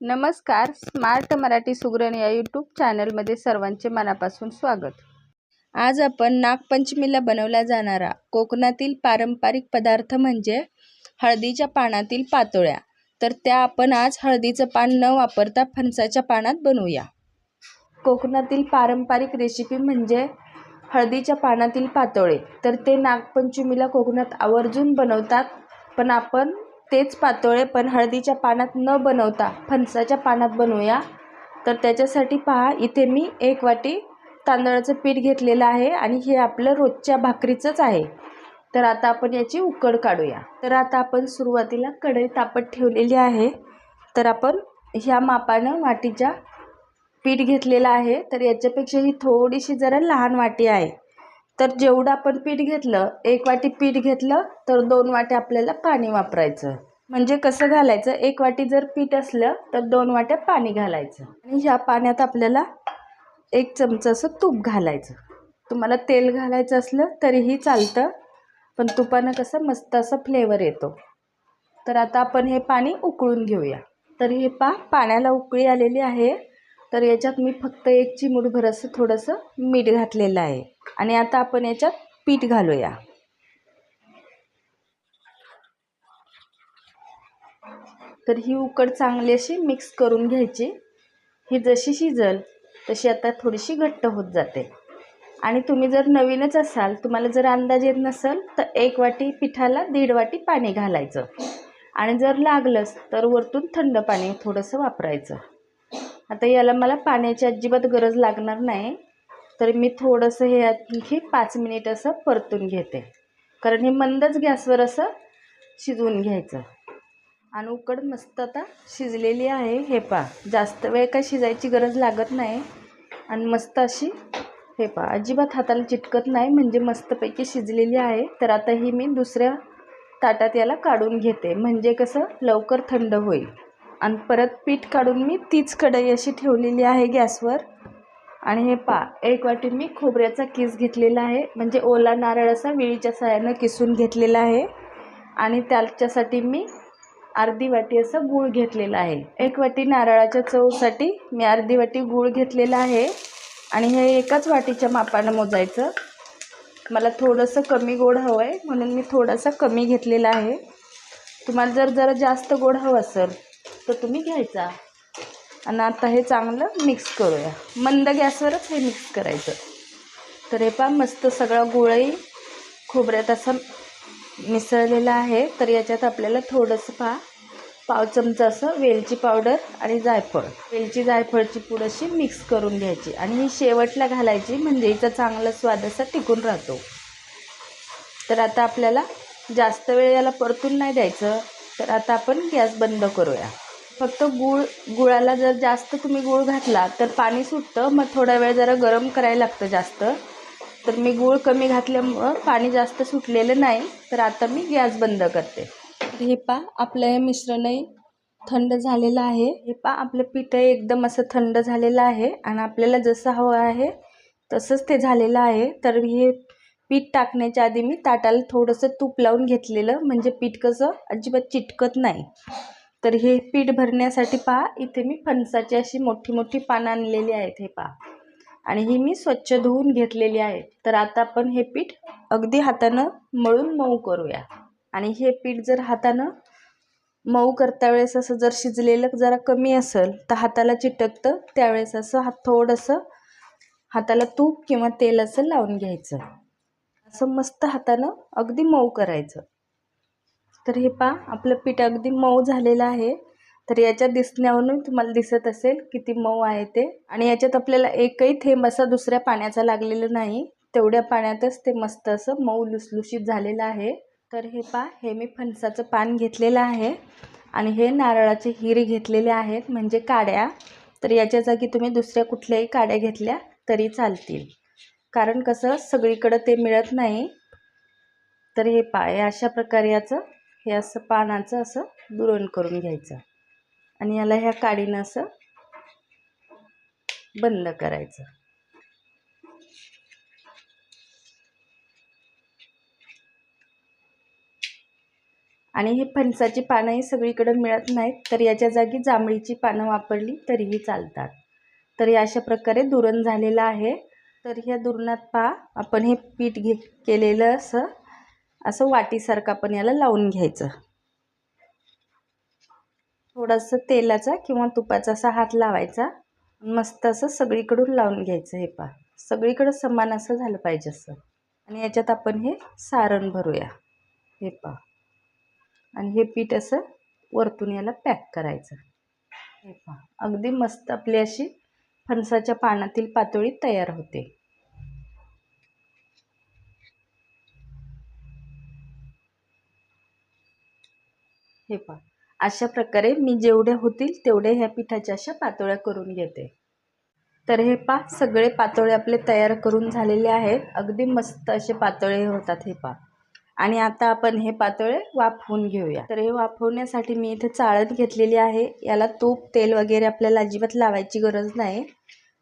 नमस्कार स्मार्ट मराठी सुगरण या यूट्यूब चॅनलमध्ये सर्वांचे मनापासून स्वागत. आज आपण नागपंचमीला बनवला जाणारा कोकणातील पारंपरिक पदार्थ म्हणजे हळदीच्या पानातील पातोळ्या. तर त्या आपण आज हळदीचं पान न वापरता फणसाच्या पानात बनवूया. कोकणातील पारंपरिक रेसिपी म्हणजे हळदीच्या पानातील पातोळे. तर ते नागपंचमीला कोकणात आवर्जून बनवतात पण आपण तेच पातोळे पण हळदीच्या पानात न बनवता फणसाच्या पानात बनवूया. तर त्याच्यासाठी पहा इथे मी एक वाटी तांदळाचं पीठ घेतलेलं आहे आणि हे आपलं रोजच्या भाकरीचंच आहे. तर आता आपण याची उकड काढूया. तर आता आपण सुरुवातीला कढई तापत ठेवलेली आहे. तर आपण ह्या मापानं वाटीच्या पीठ घेतलेलं आहे. तर याच्यापेक्षा ही थोडीशी जरा लहान वाटी आहे. तर जेवढं आपण पीठ घेतलं एक वाटी पीठ घेतलं तर दोन वाटी आपल्याला पाणी वापरायचं. म्हणजे कसं घालायचं? एक वाटी जर पीठ असलं तर दोन वाट्या पाणी घालायचं. आणि ह्या पाण्यात आपल्याला एक चमचं असं तूप घालायचं. तुम्हाला तेल घालायचं असलं तरीही चालतं पण तुपानं कसं मस्त असं फ्लेवर येतो. तर आता आपण हे पाणी उकळून घेऊया. तर हे पा पाण्याला उकळी आलेली आहे. तर याच्यात मी फक्त एक चिमूटभर असं थोडंसं मीठ घातलेलं आहे. आणि आता आपण याच्यात पीठ घालूया. तर ही उकड चांगली अशी मिक्स करून घ्यायची. ही जशी शिजल तशी आता थोडीशी घट्ट होत जाते. आणि तुम्ही जर नवीनच असाल तुम्हाला जर अंदाज येत नसेल तर एक वाटी पिठाला दीड वाटी पाणी घालायचं. आणि जर लागलंच तर वरतून थंड पाणी थोडंसं वापरायचं. आता याला मला पाण्याची अजिबात गरज लागणार नाही. तर मी थोडंसं हे आणखी पाच मिनिट असं परतून घेते. कारण हे मंदच गॅसवर असं शिजवून घ्यायचं. आणि उकड मस्त आता शिजलेली आहे. हे पा जास्त वेळ काय शिजायची गरज लागत नाही. आणि मस्त अशी हे पा अजिबात हाताला चिटकत नाही. म्हणजे मस्तपैकी शिजलेली आहे. तर आता ही मी दुसऱ्या ताटात याला काढून घेते. म्हणजे कसं लवकर थंड होईल. आणि परत पीठ काढून मी तीच कढई अशी ठेवलेली आहे गॅसवर. आणि हे पा एक वाटी मी खोबऱ्याचा किस घेतलेला आहे. म्हणजे ओला नारळ असा विळीच्या सहाय्यानं किसून घेतलेला आहे. आणि त्याच्यासाठी मी अर्धी वाटी असं गूळ घेतलेला आहे. एक वाटी नारळाच्या चवसाठी मी अर्धी वाटी गूळ घेतलेला आहे. आणि हे एकाच वाटीच्या मापानं मोजायचं. मला थोडंसं कमी गोड हवं आहे म्हणून मी थोडासा कमी घेतलेला आहे. तुम्हाला जर जरा जास्त गोड हवं असेल तर तुम्ही घ्यायचा. आणि आता हे चांगलं मिक्स करूया. मंद गॅसवरच हे मिक्स करायचं. तर हे पहा मस्त सगळं गुळही खोबऱ्यात असं मिसळलेला आहे. तर याच्यात आपल्याला थोडंसं पहा पाव चमचा असं वेलची पावडर आणि जायफळ. वेलची जायफळची पूड अशी मिक्स करून घ्यायची. आणि ही शेवटला घालायची म्हणजे हिचा चांगला स्वाद असा टिकून राहतो. तर आता आपल्याला जास्त वेळ याला परतून नाही द्यायचं. तर आता आपण गॅस बंद करूया. फक्त गूळ गुळाला जर जास्त तुम्ही गूळ घातला तर पाणी सुटतं. मग थोडा वेळ जरा गरम करायला लागतं जास्त. तर मी गूळ कमी घातल्यामुळं पाणी जास्त सुटलेलं नाही. तर आता मी गॅस बंद करते. तर हे पा आपलं हे मिश्रणही थंड झालेलं आहे. हे पा आपलं पीठही एकदम असं थंड झालेलं आहे. आणि आपल्याला जसं हवं आहे तसंच ते झालेलं आहे. तर हे पीठ टाकण्याच्या आधी मी ताटाला थोडंसं तूप लावून घेतलेलं. म्हणजे पीठ कसं अजिबात चिटकत नाही. तर हे पीठ भरण्यासाठी पहा इथे मी फणसाची अशी मोठी मोठी पानं आणलेली आहेत हे पहा. आणि ही मी स्वच्छ धुवून घेतलेली आहे. तर आता आपण हे पीठ अगदी हातानं मळून मऊ करूया. आणि हे पीठ जर हातानं मऊ करता वेळेस असं जर शिजलेलं जरा कमी असेल तर हाताला चिटकतं. त्यावेळेस असं हात थोडंसं हाताला तूप किंवा तेल असं लावून घ्यायचं. असं मस्त हातानं अगदी मऊ करायचं. तर हे पा आपलं पीठ अगदी मऊ झालेलं आहे. तर याच्या दिसण्यावरून तुम्हाला दिसत असेल किती मऊ आहे ते. आणि याच्यात आपल्याला एकही थेंब असा दुसऱ्या पाण्याचा लागलेलं नाही. तेवढ्या पाण्यातच ते मस्त असं मऊ लुसलुशीत झालेलं आहे. तर हे पा हे मी फणसाचं पान घेतलेलं आहे. आणि हे नारळाचे हिरे घेतलेले आहेत म्हणजे काड्या. तर याच्या जागी तुम्ही दुसऱ्या कुठल्याही काड्या घेतल्या तरी चालतील. कारण कसं सगळीकडं ते मिळत नाही. तर हे पा अशा प्रकारे याचं हे असं पानाचं असं दुरण करून घ्यायचं. आणि याला ह्या काडीनं असं बंद करायचं. आणि हे फणसाची पानंही सगळीकडे मिळत नाहीत तर याच्या जागी जांभळीची पानं वापरली तरीही चालतात. तर अशा प्रकारे दुरण झालेलं आहे. तर ह्या दुरणात पहा आपण हे पीठ घे केलेलं असं असं वाटीसारखं आपण याला लावून घ्यायचं. थोडंसं तेलाचा किंवा तुपाचा असा हात लावायचा. मस्त असं सगळीकडून लावून घ्यायचं हे पहा. सगळीकडं समान असं झालं पाहिजे असं. आणि याच्यात आपण हे सारण भरूया. हे पहा. आणि हे पीठ असं वरतून याला पॅक करायचं. हे पहा. अगदी मस्त आपली अशी फणसाच्या पानातील पातोळी तयार होते. हे पहा. अशा प्रकारे मी जेवढ्या होतील तेवढ्या ह्या पिठाच्या अशा पातोळ्या करून घेते. तर हे पा सगळे पातोळे आपले तयार करून झालेले आहेत. अगदी मस्त असे पातोळे होतात हे पा आणि आता आपण हे पातोळे वाफवून घेऊया. तर हे वाफवण्यासाठी मी इथे चाळण घेतलेली आहे. याला तूप तेल वगैरे आपल्याला अजिबात लावायची गरज नाही.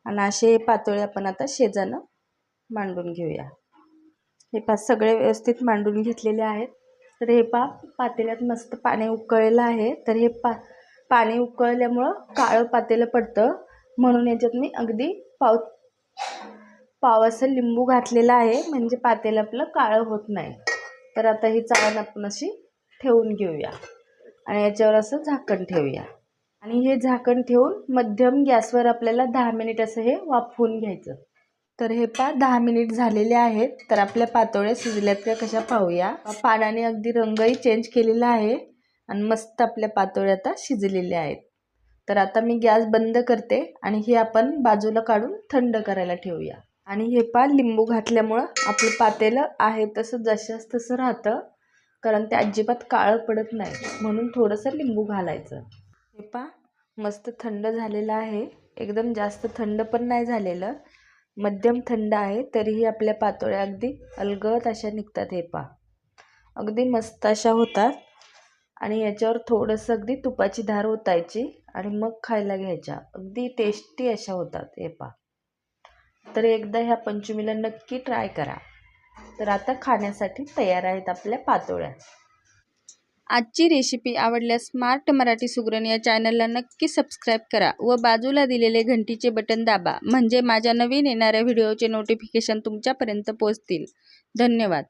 आणि असे हे पातोळे आपण आता शेजानं मांडून घेऊया. हे पा सगळे व्यवस्थित मांडून घेतलेले आहेत. तर हे पा पातेल्यात मस्त पाणी उकळलेलं आहे. तर हे पा पाणी उकळल्यामुळं काळं पातेलं पडतं. म्हणून याच्यात मी अगदी पाव पाव असं लिंबू घातलेलं आहे. म्हणजे पातेलं आपलं काळं होत नाही. तर आता ही चाळण आपण अशी ठेवून घेऊया. आणि याच्यावर असं झाकण ठेवूया. आणि हे झाकण ठेवून मध्यम गॅसवर आपल्याला दहा मिनिट असं हे वाफवून घ्यायचं. तर हे पा दहा मिनिट झालेले आहेत. तर आपल्या पातोळ्या शिजल्यात का कशा पाहूया. पाण्याने अगदी रंगही चेंज केलेला आहे. आणि मस्त आपल्या पातोळ्या आता शिजलेल्या आहेत. तर आता मी गॅस बंद करते आणि हे आपण बाजूला काढून थंड करायला ठेवूया. आणि हे पा लिंबू घातल्यामुळं आपलं पातेलं आहे तसं जशाच तसं राहतं. कारण ते अजिबात काळं पडत नाही. म्हणून थोडंसं लिंबू घालायचं. हे पा मस्त थंड झालेलं आहे. एकदम जास्त थंड पण नाही झालेलं. मध्यम थंड आहे तरीही आपल्या पातोळ्या अगदी अलगद अशा निघतात. हे पा अगदी मस्त अशा होतात. आणि याच्यावर थोडंसं अगदी तुपाची धार ओतायची आणि मग खायला घ्यायच्या. अगदी टेस्टी अशा होतात. हे पा तर एकदा ह्या पंचमीला नक्की ट्राय करा. तर आता खाण्यासाठी तयार आहेत आपल्या पातोळ्या. आजची रेसिपी आवडल्यास स्मार्ट मराठी सुगरण या चॅनलला नक्की सबस्क्राईब करा व बाजूला दिलेले घंटीचे बटन दाबा म्हणजे माझ्या नवीन येणाऱ्या व्हिडिओचे नोटिफिकेशन तुमच्यापर्यंत पोहोचतील. धन्यवाद.